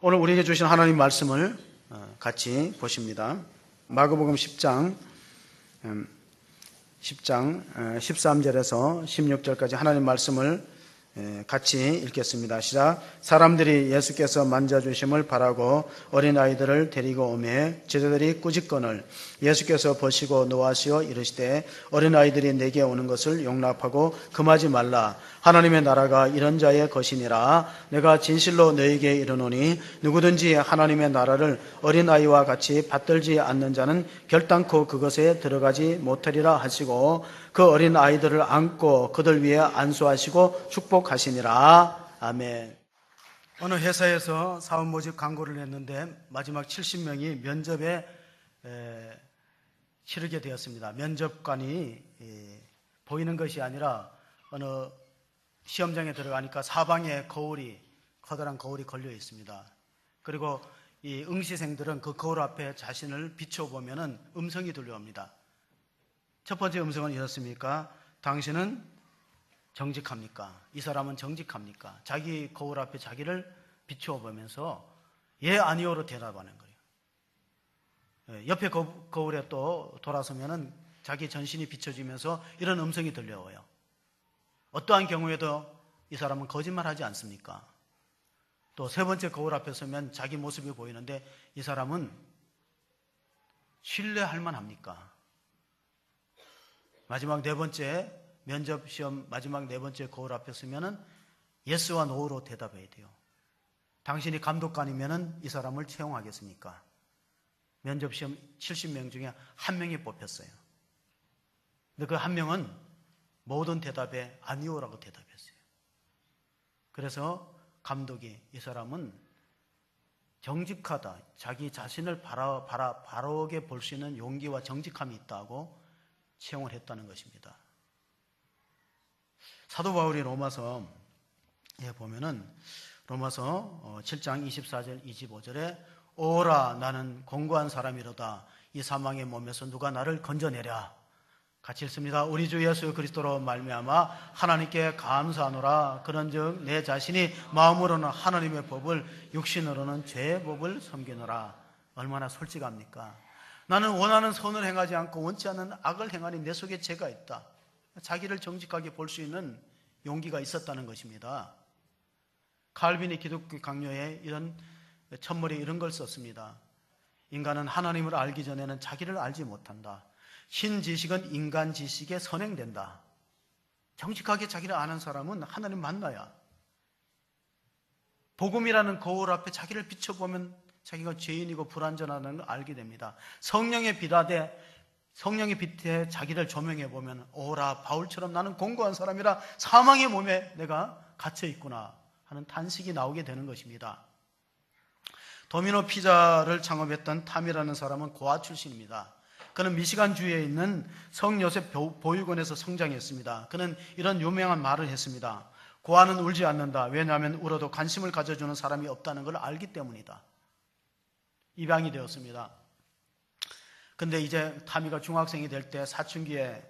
오늘 우리에게 주신 하나님 말씀을 어, 같이 보십니다. 마가복음 10장 음, 10장 13절에서 16절까지 하나님 말씀을 에, 같이 읽겠습니다. 시작. 사람들이 예수께서 만져주심을 바라고 어린아이들을 데리고 오매 제자들이 꾸짖건을 예수께서 보시고 노하시어 이르시되 어린아이들이 내게 오는 것을 용납하고 금하지 말라. 하나님의 나라가 이런 자의 것이니라. 내가 진실로 너에게 이르노니 누구든지 하나님의 나라를 어린아이와 같이 받들지 않는 자는 결단코 그것에 들어가지 못하리라 하시고 그 어린 아이들을 안고 그들 위에 안수하시고 축복하시니라. 아멘. 어느 회사에서 사업 모집 광고를 냈는데 마지막 70명이 면접에 에, 치르게 되었습니다. 면접관이 에, 보이는 것이 아니라 어느 시험장에 들어가니까 사방에 거울이 커다란 거울이 걸려 있습니다. 그리고 이 응시생들은 그 거울 앞에 자신을 비춰보면은 음성이 들려옵니다. 첫 번째 음성은 이렇습니까? 당신은 정직합니까? 이 사람은 정직합니까? 자기 거울 앞에 자기를 비추어 보면서 예, 아니오로 대답하는 거예요. 예, 옆에 거, 거울에 또 돌아서면은 자기 전신이 비춰지면서 이런 음성이 들려와요. 어떠한 경우에도 이 사람은 거짓말하지 않습니까? 또 세 번째 거울 앞에 서면 자기 모습이 보이는데 이 사람은 신뢰할 만합니까? 마지막 네 번째 면접 시험 마지막 네 번째 거울 앞에 서면은 예스와 노로 대답해야 돼요. 당신이 감독관이면은 이 사람을 채용하겠습니까? 면접 시험 70명 중에 한 명이 뽑혔어요. 근데 그 한 명은 모든 대답에 아니오라고 대답했어요. 그래서 감독이 이 사람은 정직하다. 자기 자신을 바라, 바라, 바르게 볼 수 있는 용기와 정직함이 있다고 채용을 했다는 것입니다. 사도 바울이 로마서에 보면은 로마서 7장 24절 25절에 오라 나는 공고한 사람이로다 이 사망의 몸에서 누가 나를 건져내랴 같이 읽습니다. 우리 주 예수 그리스도로 말미암아 하나님께 감사하노라 그런즉 내 자신이 마음으로는 하나님의 법을 육신으로는 죄의 법을 섬기노라 얼마나 솔직합니까? 나는 원하는 선을 행하지 않고 원치 않는 악을 행하니 내 속에 죄가 있다. 자기를 정직하게 볼 수 있는 용기가 있었다는 것입니다. 칼빈이 기독교 강요에 이런 첫머리 이런 걸 썼습니다. 인간은 하나님을 알기 전에는 자기를 알지 못한다. 신 지식은 인간 지식에 선행된다. 정직하게 자기를 아는 사람은 하나님 만나야. 복음이라는 거울 앞에 자기를 비춰보면 자기가 죄인이고 불완전하다는 걸 알게 됩니다. 성령의 빛아대 성령의 빛에 자기를 조명해 보면 오라 바울처럼 나는 공고한 사람이라 사망의 몸에 내가 갇혀 있구나 하는 탄식이 나오게 되는 것입니다. 도미노 피자를 창업했던 탐이라는 사람은 고아 출신입니다. 그는 미시간 주에 있는 성 요셉 보육원에서 성장했습니다. 그는 이런 유명한 말을 했습니다. 고아는 울지 않는다. 왜냐하면 울어도 관심을 가져주는 사람이 없다는 걸 알기 때문이다. 입양이 되었습니다. 근데 이제 타미가 중학생이 될 때 사춘기에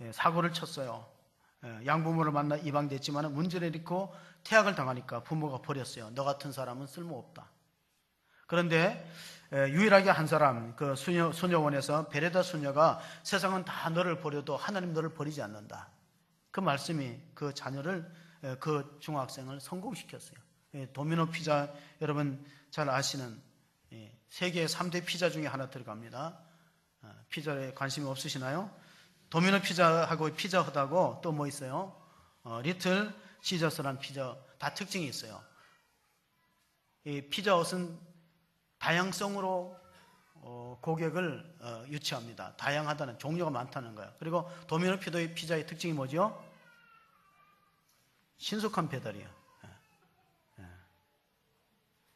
예, 사고를 쳤어요. 예, 양부모를 만나 입양됐지만 문제를 일으키고 퇴학을 당하니까 부모가 버렸어요. 너 같은 사람은 쓸모없다. 그런데 예, 유일하게 한 사람, 그 수녀, 수녀원에서 베레다 수녀가 세상은 다 너를 버려도 하나님 너를 버리지 않는다. 그 말씀이 그 자녀를, 그 중학생을 성공시켰어요. 도미노 피자 여러분 잘 아시는 세계 3대 피자 중에 하나 들어갑니다. 어, 피자에 관심이 없으시나요? 도미노 피자하고 피자 헛하고 또 뭐 있어요? 어, 리틀 시저스란 피자 다 특징이 있어요. 이 피자 헛은 다양성으로 어, 고객을 어, 유치합니다. 다양하다는 종류가 많다는 거예요. 그리고 도미노 피자의, 피자의 특징이 뭐죠? 신속한 배달이에요.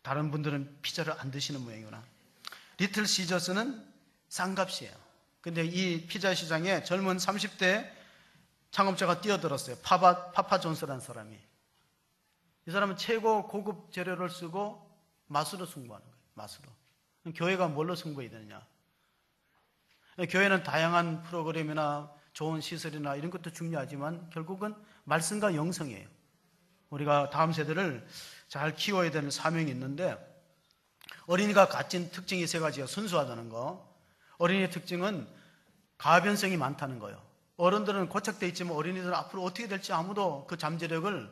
다른 분들은 피자를 안 드시는 모양이구나. 리틀 시저스는 싼값이에요. 근데 이 피자 시장에 젊은 30대 창업자가 뛰어들었어요. 파파, 파파 존스라는 사람이. 이 사람은 최고 고급 재료를 쓰고 맛으로 승부하는. 맛으로. 교회가 뭘로 승부해야 되느냐? 교회는 다양한 프로그램이나 좋은 시설이나 이런 것도 중요하지만 결국은 말씀과 영성이에요. 우리가 다음 세대를 잘 키워야 되는 사명이 있는데 어린이가 가진 특징이 세 가지예요. 순수하다는 거. 어린이의 특징은 가변성이 많다는 거예요. 어른들은 고착돼 있지만 어린이들은 앞으로 어떻게 될지 아무도 그 잠재력을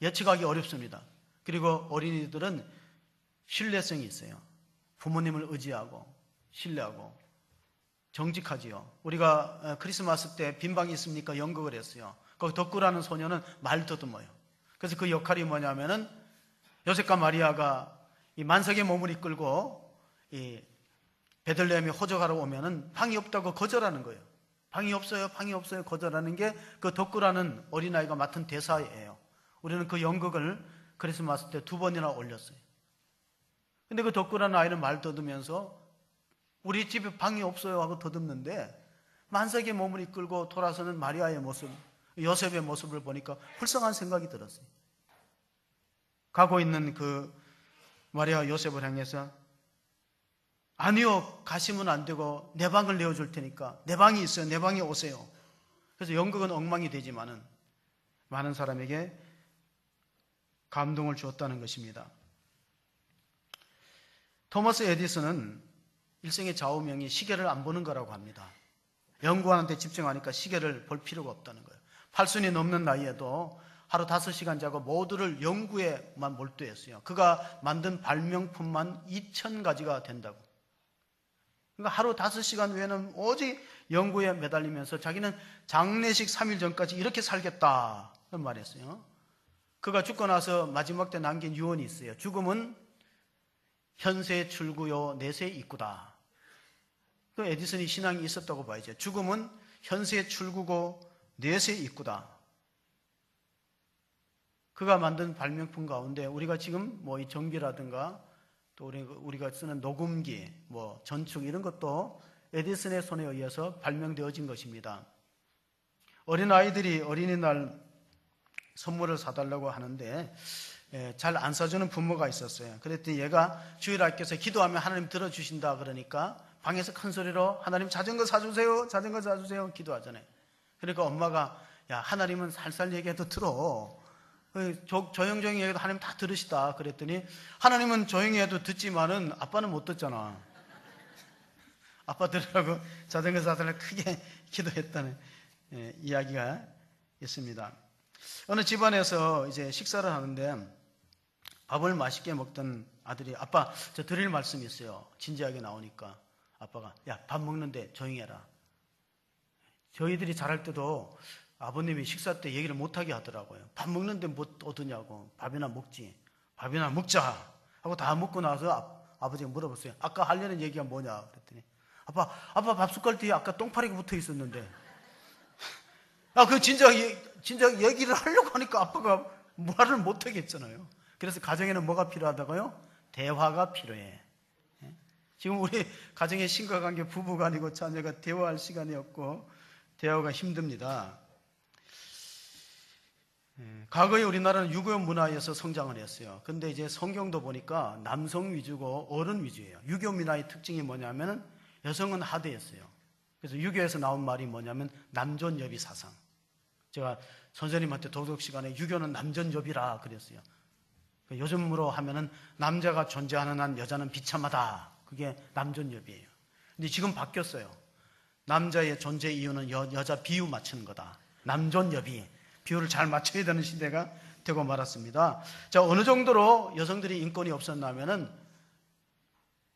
예측하기 어렵습니다. 그리고 어린이들은 신뢰성이 있어요. 부모님을 의지하고 신뢰하고 정직하지요. 우리가 어, 크리스마스 때 빈방이 있습니까? 연극을 했어요. 거기 덕구라는 소녀는 말 더듬어요. 그래서 그 역할이 뭐냐면은 요셉과 마리아가 이 만석의 몸을 이끌고 이 베들레헴에 호적하러 오면은 방이 없다고 거절하는 거예요. 방이 없어요, 방이 없어요, 거절하는 게 그 덕구라는 어린아이가 맡은 대사예요. 우리는 그 연극을 크리스마스 때 두 번이나 올렸어요. 근데 그 덕구라는 아이는 말 더듬면서 우리 집에 방이 없어요 하고 더듬는데 만석의 몸을 이끌고 돌아서는 마리아의 모습, 요셉의 모습을 보니까 불쌍한 생각이 들었어요. 가고 있는 그 마리아 요셉을 향해서 아니요 가시면 안 되고 내 방을 내어줄 테니까 내 방이 있어요 내 방에 오세요. 그래서 연극은 엉망이 되지만은 많은 사람에게 감동을 주었다는 것입니다. 토마스 에디슨은 일생의 좌우명이 시계를 안 보는 거라고 합니다. 연구하는데 집중하니까 시계를 볼 필요가 없다는 거예요. 팔순이 넘는 나이에도 하루 다섯 시간 자고 모두를 연구에만 몰두했어요. 그가 만든 발명품만 2천 가지가 된다고. 그러니까 하루 다섯 시간 외에는 오직 연구에 매달리면서 자기는 장례식 3일 전까지 이렇게 살겠다. 그 말했어요. 그가 죽고 나서 마지막 때 남긴 유언이 있어요. 죽음은 현세 출구요 내세 입구다. 그 에디슨이 신앙이 있었다고 봐야죠. 죽음은 현세 출구고 내세 입구다. 그가 만든 발명품 가운데 우리가 지금 뭐 이 전기라든가 또 우리가 쓰는 녹음기, 뭐 전축 이런 것도 에디슨의 손에 의해서 발명되어진 것입니다. 어린 아이들이 어린이날 선물을 사달라고 하는데 예, 잘안 사주는 부모가 있었어요. 그랬더니 얘가 주일 학교에서 기도하면 하나님 들어주신다 그러니까 방에서 큰 소리로 하나님 자전거 사주세요, 자전거 사주세요 기도하잖아요. 그러니까 엄마가 야 하나님은 살살 얘기해도 들어. 조, 조용조용히 얘기해도 하나님 다 들으시다 그랬더니 하나님은 조용히 해도 듣지만은 아빠는 못 듣잖아. 아빠 들으라고 자전거 사달라 크게 기도했다는 예, 이야기가 있습니다. 어느 집안에서 이제 식사를 하는데 밥을 맛있게 먹던 아들이 아빠 저 드릴 말씀이 있어요. 진지하게 나오니까 아빠가 야 밥 먹는데 조용히 해라. 저희들이 잘할 때도 아버님이 식사 때 얘기를 못하게 하더라고요. 밥 먹는데 뭐 얻으냐고. 밥이나 먹지. 밥이나 먹자. 하고 다 먹고 나서 아, 버지가 물어봤어요. 아까 하려는 얘기가 뭐냐. 그랬더니 아빠, 아빠 밥 숟갈 뒤에 아까 똥파리가 붙어 있었는데. 아, 그 진짜, 진짜 얘기를 하려고 하니까 아빠가 말을 못 하겠잖아요. 그래서 가정에는 뭐가 필요하다고요? 대화가 필요해. 예? 지금 우리 가정의 신과관계 부부가 아니고 자녀가 대화할 시간이 없고 대화가 힘듭니다. 예, 과거에 우리나라는 유교 문화에서 성장을 했어요. 근데 이제 성경도 보니까 남성 위주고 어른 위주예요. 유교 문화의 특징이 뭐냐면 여성은 하대였어요. 그래서 유교에서 나온 말이 뭐냐면 남존여비 사상. 제가 선생님한테 도덕 시간에 유교는 남존여비라 그랬어요. 그 요즘으로 하면은 남자가 존재하는 한 여자는 비참하다. 그게 남존여비예요. 근데 지금 바뀌었어요. 남자의 존재 이유는 여, 여자 비유 맞추는 거다. 남존여비. 비율을 잘 맞춰야 되는 시대가 되고 말았습니다. 자, 어느 정도로 여성들이 인권이 없었냐면은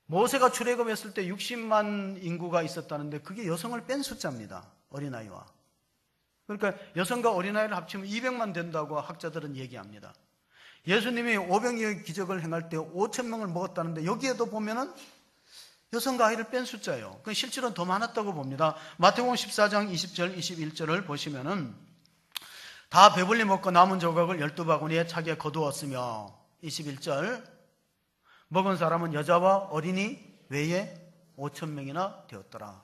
모세가 출애굽했을 때 60만 인구가 있었다는데 그게 여성을 뺀 숫자입니다. 어린아이와. 그러니까 여성과 어린아이를 합치면 200만 된다고 학자들은 얘기합니다. 예수님이 오병이의 기적을 행할 때 5천 명을 먹었다는데 여기에도 보면은 여성과 아이를 뺀 숫자예요. 그 실제로는 더 많았다고 봅니다. 마태복음 14장 20절 21절을 보시면은 다 배불리 먹고 남은 조각을 열두 바구니에 차게 거두었으며 21절 먹은 사람은 여자와 어린이 외에 5천 명이나 되었더라.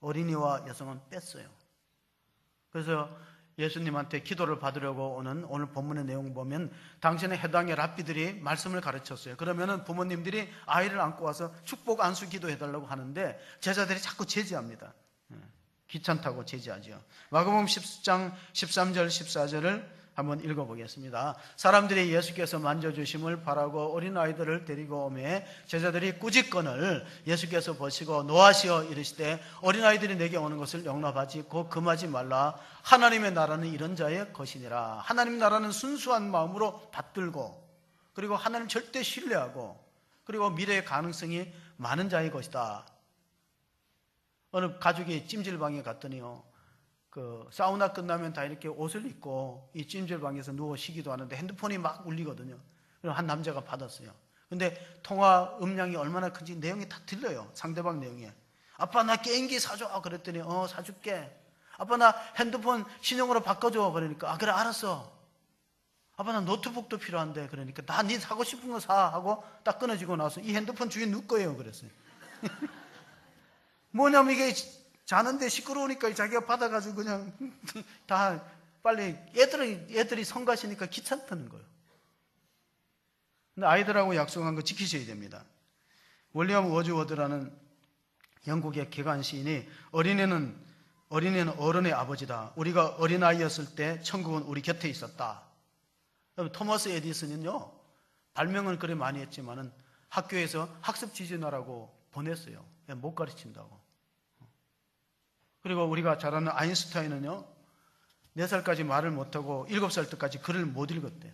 어린이와 여성은 뺐어요. 그래서 예수님한테 기도를 받으려고 오는 오늘 본문의 내용 보면 당신의 해당의 랍비들이 말씀을 가르쳤어요. 그러면은 부모님들이 아이를 안고 와서 축복 안수 기도해달라고 하는데 제자들이 자꾸 제지합니다. 예, 귀찮다고 제지하죠. 마가복음 10장 13절 14절을 한번 읽어보겠습니다. 사람들이 예수께서 만져주심을 바라고 어린아이들을 데리고 오매 제자들이 꾸짖건을 예수께서 보시고 노하시어 이르시되 어린아이들이 내게 오는 것을 용납하지 고 금하지 말라. 하나님의 나라는 이런 자의 것이니라. 하나님 나라는 순수한 마음으로 받들고 그리고 하나님 절대 신뢰하고 그리고 미래의 가능성이 많은 자의 것이다. 어느 가족이 찜질방에 갔더니요 그 사우나 끝나면 다 이렇게 옷을 입고 이 찜질방에서 누워 쉬기도 하는데 핸드폰이 막 울리거든요. 그럼 한 남자가 받았어요. 근데 통화 음량이 얼마나 큰지 내용이 다 들려요. 상대방 내용에. 아빠 나 게임기 사줘. 그랬더니 어 사줄게. 아빠 나 핸드폰 신용으로 바꿔줘. 그러니까 아 그래 알았어. 아빠 나 노트북도 필요한데 그러니까 나 네 사고 싶은 거 사 하고 딱 끊어지고 나서 이 핸드폰 주인 누 거예요 그랬어요. 뭐냐면 이게 자는데 시끄러우니까 자기가 받아가지고 그냥 다 빨리 애들이 애들이 성가시니까 귀찮다는 거예요. 근데 아이들하고 약속한 거 지키셔야 됩니다. 월리엄 워즈워드라는 영국의 개관 시인이 어린애는 어린애는 어른의 아버지다. 우리가 어린아이였을 때 천국은 우리 곁에 있었다. 토머스 에디슨은요 발명을 그래 많이 했지만은 학교에서 학습 지진하라고 보냈어요. 못 가르친다고. 그리고 우리가 잘 아는 아인슈타인은요, 4살까지 말을 못하고 7살 때까지 글을 못 읽었대요.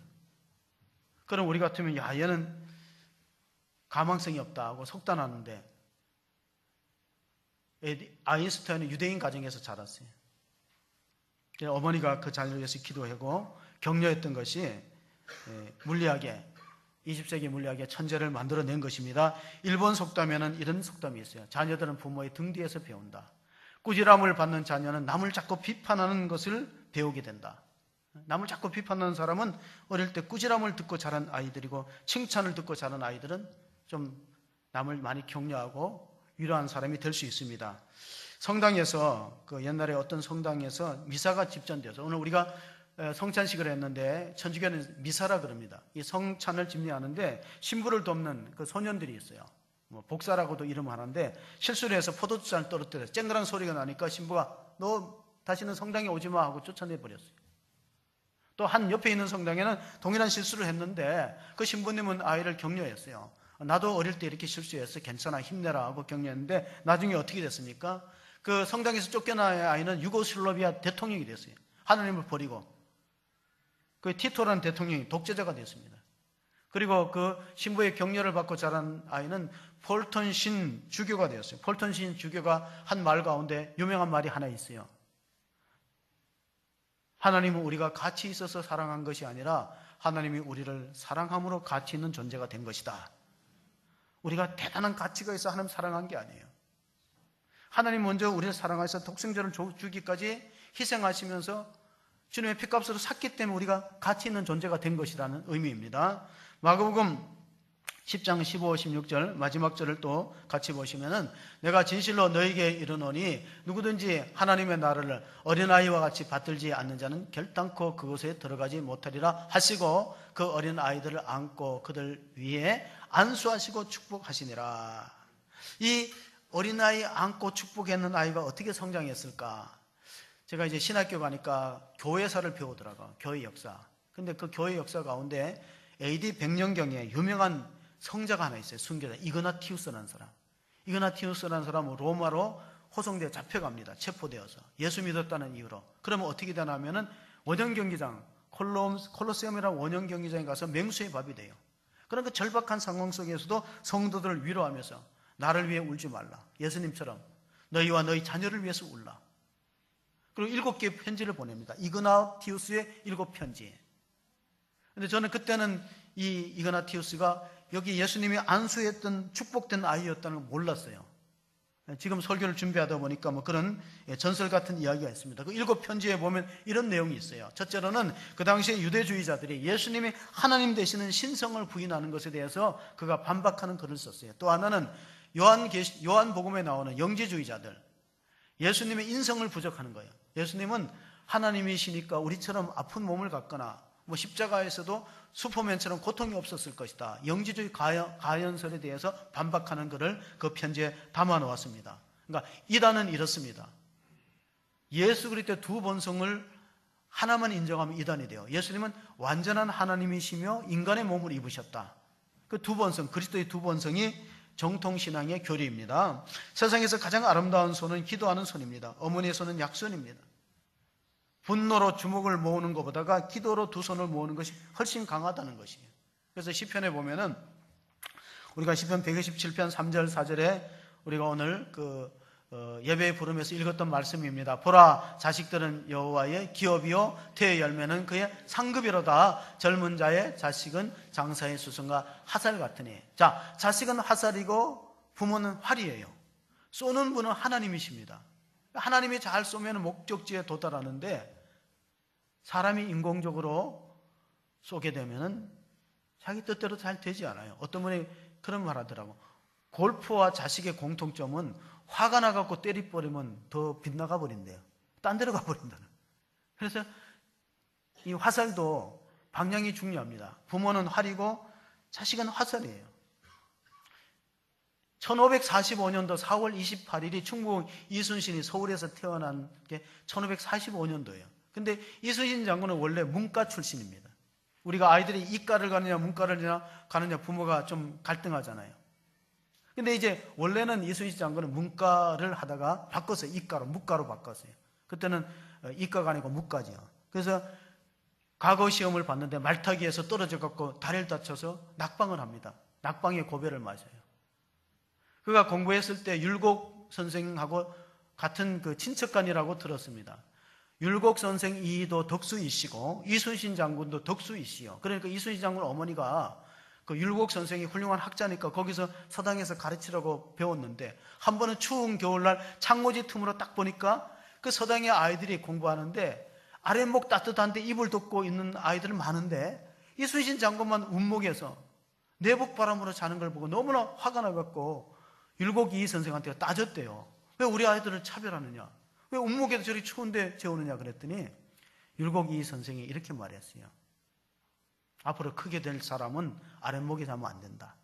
그럼 우리 같으면, 야, 얘는 가망성이 없다 하고 속단하는데, 아인슈타인은 유대인 가정에서 자랐어요. 어머니가 그 자녀를 위해서 기도하고 격려했던 것이 예, 물리학의 20세기 물리학의 천재를 만들어낸 것입니다. 일본 속담에는 이런 속담이 있어요. 자녀들은 부모의 등 뒤에서 배운다. 꾸지람을 받는 자녀는 남을 자꾸 비판하는 것을 배우게 된다. 남을 자꾸 비판하는 사람은 어릴 때 꾸지람을 듣고 자란 아이들이고 칭찬을 듣고 자란 아이들은 좀 남을 많이 격려하고 위로한 사람이 될 수 있습니다. 성당에서 그 옛날에 어떤 성당에서 미사가 집전되어서 오늘 우리가 성찬식을 했는데 천주교는 미사라 그럽니다. 이 성찬을 집례하는데 신부를 돕는 그 소년들이 있어요. 뭐 복사라고도 이름하는데 실수를 해서 포도주잔을 떨어뜨려 쨍그랑 소리가 나니까 신부가 너 다시는 성당에 오지 마 하고 쫓아내 버렸어요. 또 한 옆에 있는 성당에는 동일한 실수를 했는데 그 신부님은 아이를 격려했어요. 나도 어릴 때 이렇게 실수했어. 괜찮아. 힘내라 하고 격려했는데 나중에 어떻게 됐습니까? 그 성당에서 쫓겨나야 아이는 유고슬로비아 대통령이 됐어요. 하나님을 버리고. 그 티토라는 대통령이 독재자가 됐습니다. 그리고 그 신부의 격려를 받고 자란 아이는 폴턴신 주교가 되었어요. 폴턴신 주교가 한 말 가운데 유명한 말이 하나 있어요. 하나님은 우리가 가치 있어서 사랑한 것이 아니라 하나님이 우리를 사랑함으로 가치 있는 존재가 된 것이다. 우리가 대단한 가치가 있어 하나님 사랑한 게 아니에요. 하나님 먼저 우리를 사랑하셔서 독생자를 주기까지 희생하시면서 주님의 피값으로 샀기 때문에 우리가 가치 있는 존재가 된 것이라는 의미입니다. 마가복음 10장 15, 16절 마지막 절을 또 같이 보시면은 내가 진실로 너에게 이르노니 누구든지 하나님의 나라를 어린아이와 같이 받들지 않는 자는 결단코 그곳에 들어가지 못하리라 하시고 그 어린 아이들을 안고 그들 위에 안수하시고 축복하시니라. 이 어린아이 안고 축복했는 아이가 어떻게 성장했을까? 제가 이제 신학교 가니까 교회사를 배우더라고. 교회 역사. 근데 그 교회 역사 가운데 AD 100년경에 유명한 성자가 하나 있어요. 순교자. 이그나티우스라는 사람. 이그나티우스라는 사람은 로마로 호송되어 잡혀갑니다. 체포되어서. 예수 믿었다는 이유로. 그러면 어떻게 되냐면은 원형 경기장, 콜로세움이라는 원형 경기장에 가서 맹수의 밥이 돼요. 그러니까 절박한 상황 속에서도 성도들을 위로하면서 나를 위해 울지 말라. 예수님처럼 너희와 너희 자녀를 위해서 울라. 그리고 일곱 개의 편지를 보냅니다. 이그나티우스의 일곱 편지. 근데 저는 그때는 이 이그나티우스가 여기 예수님이 안수했던 축복된 아이였다는 걸 몰랐어요. 지금 설교를 준비하다 보니까 뭐 그런 전설 같은 이야기가 있습니다. 그 일곱 편지에 보면 이런 내용이 있어요. 첫째로는 그 당시에 유대주의자들이 예수님이 하나님 되시는 신성을 부인하는 것에 대해서 그가 반박하는 글을 썼어요. 또 하나는 요한 요한 복음에 나오는 영지주의자들 예수님의 인성을 부족하는 거예요. 예수님은 하나님이시니까 우리처럼 아픈 몸을 갖거나 뭐 십자가에서도 슈퍼맨처럼 고통이 없었을 것이다. 영지주의 가연, 가연설에 대해서 반박하는 것을 그 편지에 담아 놓았습니다. 그러니까 이단은 이렇습니다. 예수 그리스도의 두 본성을 하나만 인정하면 이단이 돼요. 예수님은 완전한 하나님이시며 인간의 몸을 입으셨다. 그 두 본성, 그리스도의 두 본성이 정통신앙의 교리입니다. 세상에서 가장 아름다운 손은 기도하는 손입니다. 어머니의 손은 약손입니다. 분노로 주먹을 모으는 것보다가 기도로 두 손을 모으는 것이 훨씬 강하다는 것이에요. 그래서 시편에 보면은 우리가 시편 127편 3절 4절에 우리가 오늘 그 어, 예배의 부름에서 읽었던 말씀입니다. 보라 자식들은 여호와의 기업이요 태의 열매는 그의 상급이로다. 젊은 자의 자식은 장사의 수성과 화살 같으니. 자, 자식은 화살이고 부모는 활이에요. 쏘는 분은 하나님이십니다. 하나님이 잘 쏘면 목적지에 도달하는데 사람이 인공적으로 쏘게 되면은 자기 뜻대로 잘 되지 않아요. 어떤 분이 그런 말 하더라고. 골프와 자식의 공통점은 화가 나갖고 때리버리면 더 빗나가 버린대요. 딴 데로 가버린다는. 그래서 이 화살도 방향이 중요합니다. 부모는 활이고 자식은 화살이에요. 1545년도 4월 28일이 충북 이순신이 서울에서 태어난 게 1545년도예요. 근데 이순신 장군은 원래 문과 출신입니다. 우리가 아이들이 이과를 가느냐 문과를 가느냐 부모가 좀 갈등하잖아요. 근데 이제 원래는 이순신 장군은 문과를 하다가 바꿨어요. 이과로, 문과로 바꿨어요. 그때는 어, 이과가 아니고 문과지요. 그래서 과거 시험을 봤는데 말타기에서 떨어져 갖고 다리를 다쳐서 낙방을 합니다. 낙방에 고배를 맞아요. 그가 공부했을 때 율곡 선생하고 같은 그 친척간이라고 들었습니다. 율곡 선생 이도 덕수이시고 이순신 장군도 덕수이시요. 그러니까 이순신 장군 어머니가 그 율곡 선생이 훌륭한 학자니까 거기서 서당에서 가르치라고 배웠는데 한 번은 추운 겨울날 창고지 틈으로 딱 보니까 그 서당의 아이들이 공부하는데 아랫목 따뜻한데 이불 덮고 있는 아이들은 많은데 이순신 장군만 운목에서 내복 바람으로 자는 걸 보고 너무나 화가 나갖고 율곡 이 선생한테 따졌대요. 왜 우리 아이들을 차별하느냐? 왜 운목에도 저리 추운데 재우느냐 그랬더니 율곡 이 선생이 이렇게 말했어요. 앞으로 크게 될 사람은 아랫목에 자면 안 된다.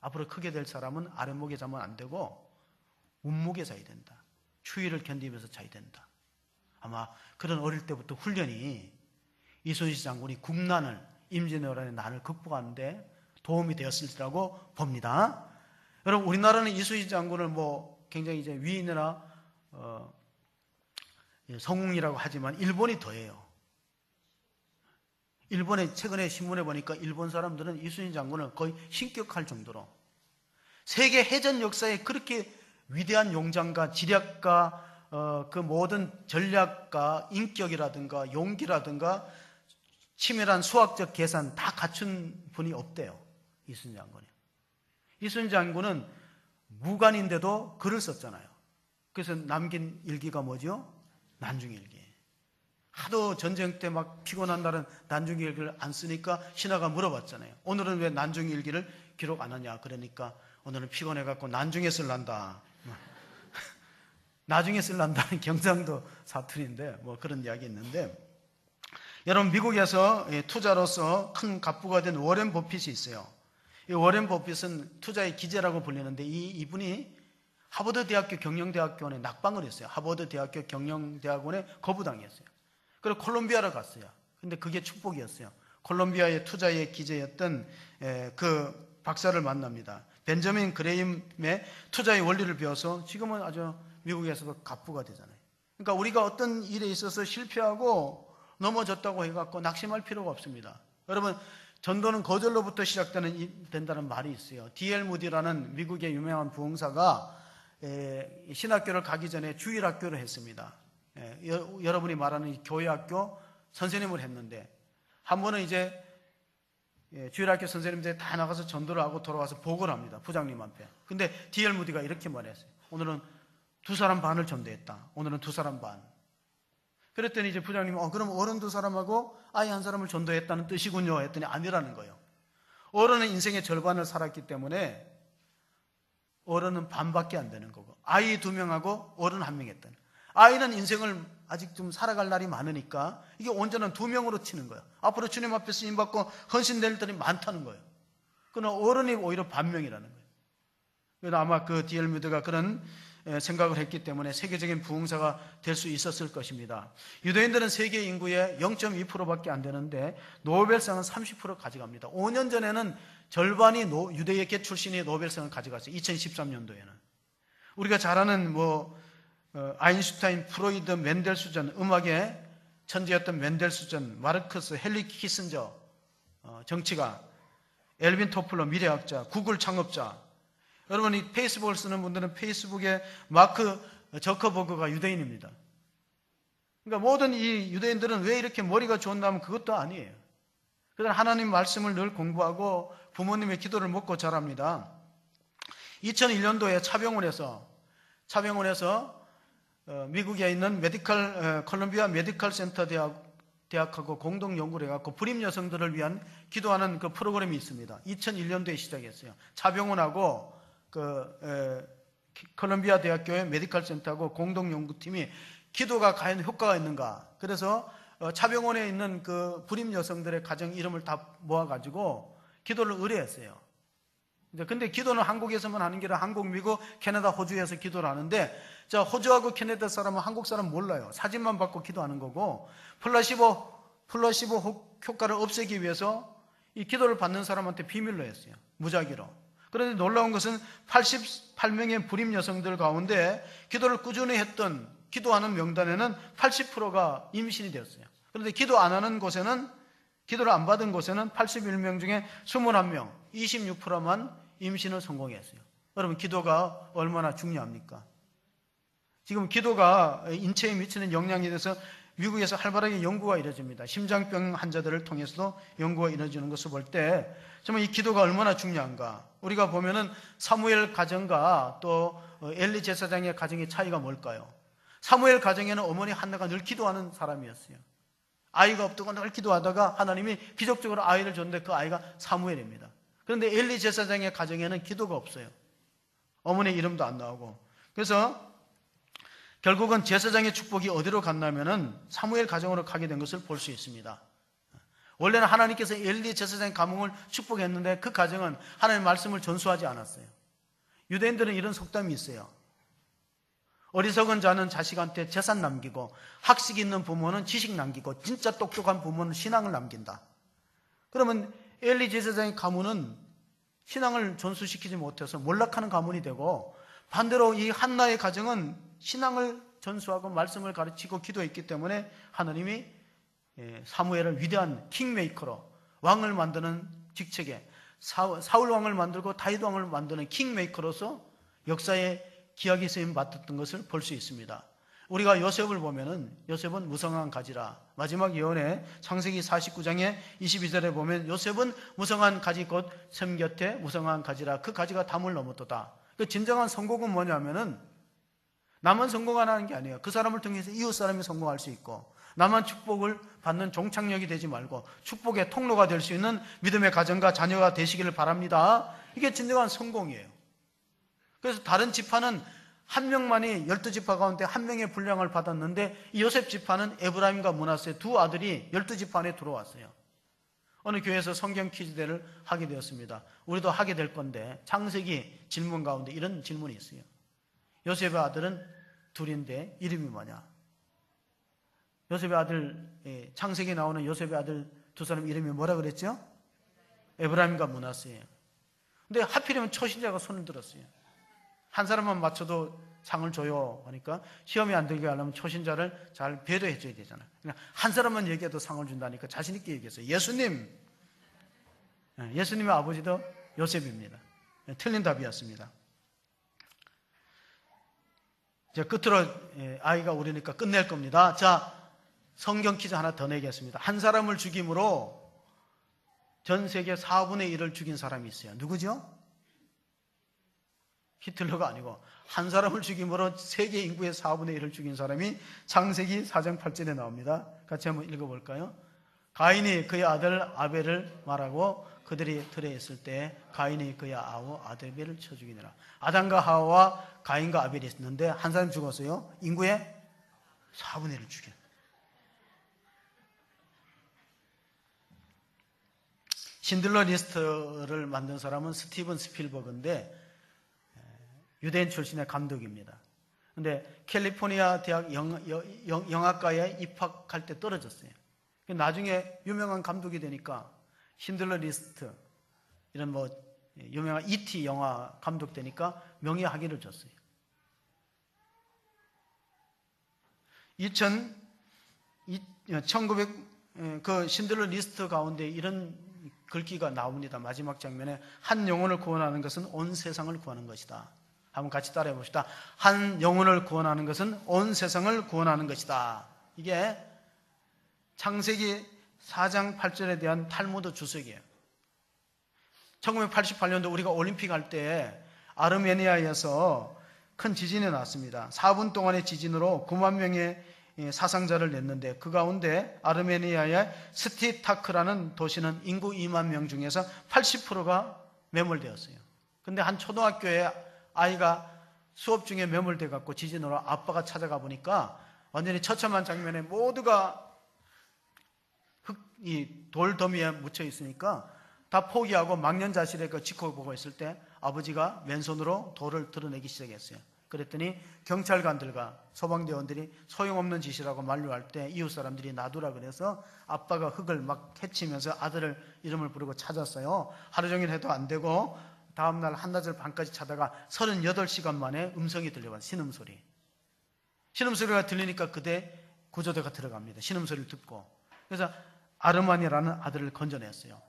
앞으로 크게 될 사람은 아랫목에 자면 안 되고 운목에 자야 된다. 추위를 견디면서 자야 된다. 아마 그런 어릴 때부터 훈련이 이순신 장군이 국난을 임진왜란의 난을 극복하는데 도움이 되었을지라고 봅니다. 여러분 우리나라는 이순신 장군을 뭐 굉장히 이제 위인이나 어, 예, 성웅이라고 하지만 일본이 더해요. 일본에 최근에 신문에 보니까 일본 사람들은 이순신 장군을 거의 신격할 정도로 세계 해전 역사에 그렇게 위대한 용장과 지략과 어, 그 모든 전략과 인격이라든가 용기라든가 치밀한 수학적 계산 다 갖춘 분이 없대요. 이순신 장군이. 이순신 장군은 무관인데도 글을 썼잖아요. 그래서 남긴 일기가 뭐죠? 난중일기. 하도 전쟁 때 막 피곤한 날은 난중일기를 안 쓰니까 신하가 물어봤잖아요. 오늘은 왜 난중일기를 기록 안 하냐? 그러니까 오늘은 피곤해갖고 난중에 쓸란다. 나중에 쓸란다는 경상도 사투리인데 뭐 그런 이야기 있는데 여러분 미국에서 투자로서 큰 갑부가 된 워렌 버핏이 있어요. 이 워렌 버핏은 투자의 기재라고 불리는데 이 이분이 하버드 대학교 경영대학원에 낙방을 했어요. 하버드 대학교 경영대학원에 거부당했어요. 그리고 콜롬비아로 갔어요. 근데 그게 축복이었어요. 콜롬비아의 투자의 기재였던 그 박사를 만납니다. 벤저민 그레임의 투자의 원리를 배워서 지금은 아주 미국에서도 갑부가 되잖아요. 그러니까 우리가 어떤 일에 있어서 실패하고 넘어졌다고 해갖고 낙심할 필요가 없습니다. 여러분, 전도는 거절로부터 시작되는 된다는 말이 있어요. D.L. 무디라는 미국의 유명한 부흥사가 신학교를 가기 전에 주일 학교를 했습니다. 예, 여러분이 말하는 교회 학교 선생님을 했는데 한 번은 이제 예, 주일 학교 선생님들이 다 나가서 전도를 하고 돌아와서 보고를 합니다. 부장님한테. 근데 디엘 무디가 이렇게 말했어요. 오늘은 두 사람 반을 전도했다. 오늘은 두 사람 반. 그랬더니 이제 부장님이 어, 그럼 어른 두 사람하고 아이 한 사람을 전도했다는 뜻이군요. 했더니 아니라는 거예요. 어른은 인생의 절반을 살았기 때문에 어른은 반밖에 안 되는 거고 아이 두 명하고 어른 한 명 했다는 아이는 인생을 아직 좀 살아갈 날이 많으니까 이게 온전한 두 명으로 치는 거예요. 앞으로 주님 앞에 쓰임 받고 헌신될 들이 많다는 거예요. 그러나 어른이 오히려 반명이라는 거예요. 그래서 아마 그 디엘 뮤드가 그런 에, 생각을 했기 때문에 세계적인 부흥사가 될 수 있었을 것입니다. 유대인들은 세계 인구의 0.2%밖에 안 되는데 노벨상은 30% 가져갑니다. 5년 전에는 절반이 노- 유대계 출신이 노벨상을 가져갔어요. 2013년도에는. 우리가 잘 아는 뭐 어, 아인슈타인, 프로이드, 멘델수전, 음악의 천재였던 멘델수전, 마르크스, 헨리 키슨저, 어, 정치가, 엘빈 토플러, 미래학자, 구글 창업자. 여러분 이 페이스북을 쓰는 분들은 페이스북에 마크 저커버그가 유대인입니다. 그러니까 모든 이 유대인들은 왜 이렇게 머리가 좋나면 그것도 아니에요. 그들은 하나님 말씀을 늘 공부하고 부모님의 기도를 먹고 자랍니다. 2001년도에 차병원에서 차병원에서 어, 미국에 있는 메디컬 어, 콜롬비아 메디컬 센터 대학 대학하고 공동 연구를 해갖고 불임 여성들을 위한 기도하는 그 프로그램이 있습니다. 2001년도에 시작했어요. 차병원하고 그 에, 콜롬비아 대학교의 메디컬 센터하고 공동 연구팀이 기도가 과연 효과가 있는가? 그래서 어, 차병원에 있는 그 불임 여성들의 가정 이름을 다 모아가지고 기도를 의뢰했어요. 근데 기도는 한국에서만 하는 게 아니라 한국, 미국, 캐나다, 호주에서 기도를 하는데 자 호주하고 캐나다 사람은 한국 사람 몰라요. 사진만 받고 기도하는 거고 플라시보 플라시보 효- 효과를 없애기 위해서 이 기도를 받는 사람한테 비밀로 했어요. 무작위로. 그런데 놀라운 것은 88명의 불임 여성들 가운데 기도를 꾸준히 했던 기도하는 명단에는 80%가 임신이 되었어요. 그런데 기도 안 하는 곳에는 기도를 안 받은 곳에는 81명 중에 21명, 26%만 임신을 성공했어요. 여러분, 기도가 얼마나 중요합니까? 지금 기도가 인체에 미치는 영향에 대해서 미국에서 활발하게 연구가 이루어집니다. 심장병 환자들을 통해서도 연구가 이루어지는 것을 볼 때 정말 이 기도가 얼마나 중요한가. 우리가 보면은 사무엘 가정과 또 엘리 제사장의 가정의 차이가 뭘까요? 사무엘 가정에는 어머니 한나가 늘 기도하는 사람이었어요. 아이가 없다고 늘 기도하다가 하나님이 기적적으로 아이를 줬는데 그 아이가 사무엘입니다. 그런데 엘리 제사장의 가정에는 기도가 없어요. 어머니 이름도 안 나오고. 그래서 결국은 제사장의 축복이 어디로 갔냐면은 사무엘 가정으로 가게 된 것을 볼 수 있습니다. 원래는 하나님께서 엘리 제사장의 가문을 축복했는데 그 가정은 하나님의 말씀을 전수하지 않았어요. 유대인들은 이런 속담이 있어요. 어리석은 자는 자식한테 재산 남기고 학식 있는 부모는 지식 남기고 진짜 똑똑한 부모는 신앙을 남긴다. 그러면 엘리 제사장의 가문은 신앙을 전수시키지 못해서 몰락하는 가문이 되고 반대로 이 한나의 가정은 신앙을 전수하고 말씀을 가르치고 기도했기 때문에 하나님이 예, 사무엘을 위대한 킹메이커로 왕을 만드는 직책에 사- 사울 왕을 만들고 다윗 왕을 만드는 킹메이커로서 역사에 기약이 쓰임 맡았던 것을 볼 수 있습니다. 우리가 요셉을 보면은 요셉은 무성한 가지라. 마지막 예언에 창세기 49장에 22절에 보면 요셉은 무성한 가지 곧 샘 곁에 무성한 가지라. 그 가지가 담을 넘었도다. 그 진정한 성공은 뭐냐면은 나만 성공하는 게 아니에요. 그 사람을 통해서 이웃 사람이 성공할 수 있고 나만 축복을 받는 종착역이 되지 말고 축복의 통로가 될 수 있는 믿음의 가정과 자녀가 되시기를 바랍니다. 이게 진정한 성공이에요. 그래서 다른 지파는 한 명만이 열두 지파 가운데 한 명의 분량을 받았는데 이 요셉 지파는 에브라임과 문하세 두 아들이 열두 지파 안에 들어왔어요. 어느 교회에서 성경 퀴즈대를 하게 되었습니다. 우리도 하게 될 건데 창세기 질문 가운데 이런 질문이 있어요. 요셉의 아들은 둘인데 이름이 뭐냐? 요셉의 아들 예, 창세기 나오는 요셉의 아들 두 사람 이름이 뭐라 그랬죠? 에브라임과 문하세예요. 근데 하필이면 초신자가 손을 들었어요. 한 사람만 맞춰도 상을 줘요 하니까 시험이 안 들게 하려면 초신자를 잘 배려해 줘야 되잖아요. 그냥 한 사람만 얘기해도 상을 준다니까 자신 있게 얘기했어요. 예수님. 예, 예수님의 아버지도 요셉입니다. 예, 틀린 답이었습니다. 이제 끝으로 예, 아이가 우리니까 끝낼 겁니다. 자, 성경 퀴즈 하나 더 내겠습니다. 한 사람을 죽임으로 전 세계 4분의 1을 죽인 사람이 있어요. 누구죠? 히틀러가 아니고 한 사람을 죽임으로 세계 인구의 4분의 1을 죽인 사람이 창세기 4장 8절에 나옵니다. 같이 한번 읽어볼까요? 가인이 그의 아들 아벨을 말하고 그들이 들에 있을 때 가인이 그의 아우 아델벨을 쳐 죽이니라. 아담과 하와와 가인과 아벨이 있었는데 한 사람 죽었어요. 인구의 4분의 1을 죽여. 신들러 리스트를 만든 사람은 스티븐 스필버그인데 유대인 출신의 감독입니다. 근데 캘리포니아 대학 영, 영화과에 입학할 때 떨어졌어요. 나중에 유명한 감독이 되니까 신들러 리스트 이런 뭐 유명한 E.T. 영화 감독 되니까 명예학위를 줬어요. 2000, 1900, 그 신들러 리스트 가운데 이런 글귀가 나옵니다. 마지막 장면에 한 영혼을 구원하는 것은 온 세상을 구하는 것이다. 한번 같이 따라해 봅시다. 한 영혼을 구원하는 것은 온 세상을 구원하는 것이다. 이게 창세기 4장 8절에 대한 탈무드 주석이에요. 1988년도 우리가 올림픽 할 때 아르메니아에서 큰 지진이 났습니다. 4분 동안의 지진으로 9만 명의 사상자를 냈는데 그 가운데 아르메니아의 스티타크라는 도시는 인구 2만 명 중에서 80%가 매몰되었어요. 근데 한 초등학교에 아이가 수업 중에 매몰돼 갖고 지진으로 아빠가 찾아가 보니까 완전히 처참한 장면에 모두가 흙, 이 돌더미에 묻혀 있으니까 다 포기하고 망년자실에 그 지켜보고 있을 때 아버지가 왼손으로 돌을 드러내기 시작했어요. 그랬더니 경찰관들과 소방대원들이 소용없는 짓이라고 만류할 때 이웃 사람들이 놔두라 그래서 아빠가 흙을 막 캐치면서 아들을 이름을 부르고 찾았어요. 하루 종일 해도 안 되고 다음날 한낮을 반까지 자다가 38시간 만에 음성이 들려와 신음소리. 신음소리가 들리니까 그대 구조대가 들어갑니다. 신음소리를 듣고. 그래서 아르만이라는 아들을 건져냈어요.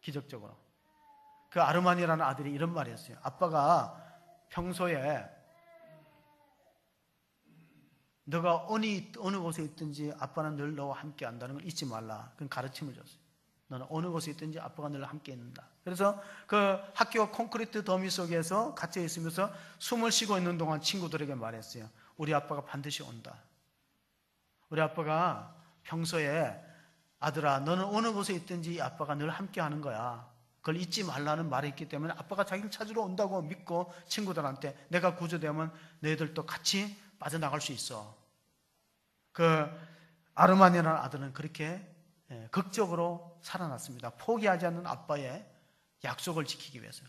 기적적으로. 그 아르만이라는 아들이 이런 말을 했어요. 아빠가 평소에 너가 어느, 어느 곳에 있든지 아빠는 늘 너와 함께 한다는 걸 잊지 말라. 그건 가르침을 줬어요. 너는 어느 곳에 있든지 아빠가 늘 함께 있는다. 그래서 그 학교 콘크리트 더미 속에서 갇혀 있으면서 숨을 쉬고 있는 동안 친구들에게 말했어요. 우리 아빠가 반드시 온다. 우리 아빠가 평소에 아들아, 너는 어느 곳에 있든지 아빠가 늘 함께 하는 거야. 그걸 잊지 말라는 말이 있기 때문에 아빠가 자기를 찾으러 온다고 믿고 친구들한테 내가 구조되면 너희들도 같이 빠져나갈 수 있어. 그 아르마니라는 아들은 그렇게 예, 극적으로 살아났습니다. 포기하지 않는 아빠의 약속을 지키기 위해서.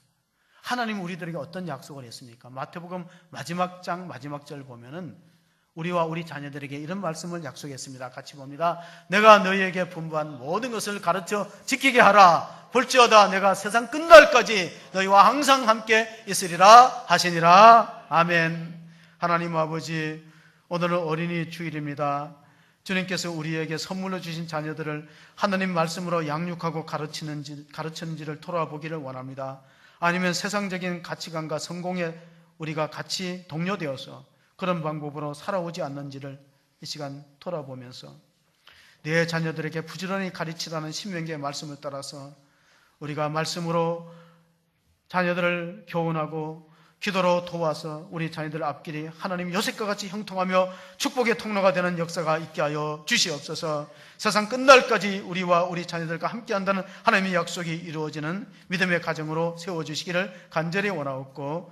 하나님 우리들에게 어떤 약속을 했습니까? 마태복음 마지막 장 마지막 절 보면은 우리와 우리 자녀들에게 이런 말씀을 약속했습니다. 같이 봅니다. 내가 너희에게 분부한 모든 것을 가르쳐 지키게 하라. 볼지어다 내가 세상 끝날까지 너희와 항상 함께 있으리라 하시니라. 아멘. 하나님 아버지, 오늘은 어린이 주일입니다. 주님께서 우리에게 선물로 주신 자녀들을 하나님 말씀으로 양육하고 가르치는지, 가르치는지를 돌아보기를 원합니다. 아니면 세상적인 가치관과 성공에 우리가 같이 동료되어서 그런 방법으로 살아오지 않는지를 이 시간 돌아보면서 내 자녀들에게 부지런히 가르치라는 신명기의 말씀을 따라서 우리가 말씀으로 자녀들을 교훈하고 기도로 도와서 우리 자녀들 앞길이 하나님 요셉과 같이 형통하며 축복의 통로가 되는 역사가 있게 하여 주시옵소서. 세상 끝날까지 우리와 우리 자녀들과 함께 한다는 하나님의 약속이 이루어지는 믿음의 가정으로 세워주시기를 간절히 원하옵고